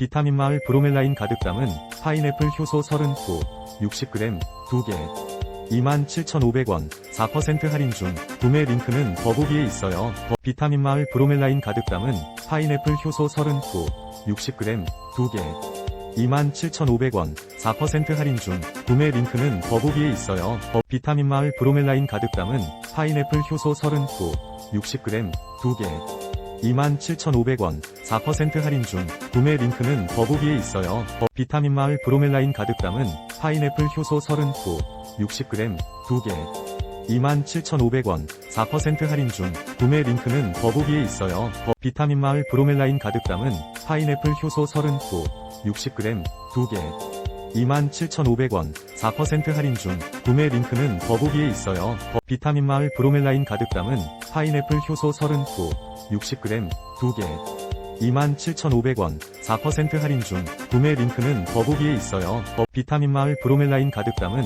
비타민 마을 브로멜라인 가득 담은 파인애플 효소 39, 60g, 2개. 27,500원, 4% 할인 중, 구매 링크는 더보기에 있어요. 더- 비타민 마을 브로멜라인 가득 담은 파인애플 효소 39, 60g, 2개. 27,500원, 4% 할인 중, 구매 링크는 더보기에 있어요. 더- 비타민 마을 브로멜라인 가득 담은 파인애플 효소 39, 60g, 2개. 27,500원, 4% 할인 중, 구매 링크는 더보기에 있어요. 더- 비타민 마을 브로멜라인 가득 담은 파인애플 효소 39, 60g, 2개. 27,500원, 4% 할인 중, 구매 링크는 더보기에 있어요. 더- 비타민 마을 브로멜라인 가득 담은 파인애플 효소 39, 60g, 2개. 27,500원, 4% 할인 중, 구매 링크는 더보기에 있어요. 더- 비타민 마을 브로멜라인 가득 담은 파인애플 효소 39, 60g, 2개. 27,500원, 4% 할인 중, 구매 링크는 더보기에 있어요. 더- 비타민 마을 브로멜라인 가득 담은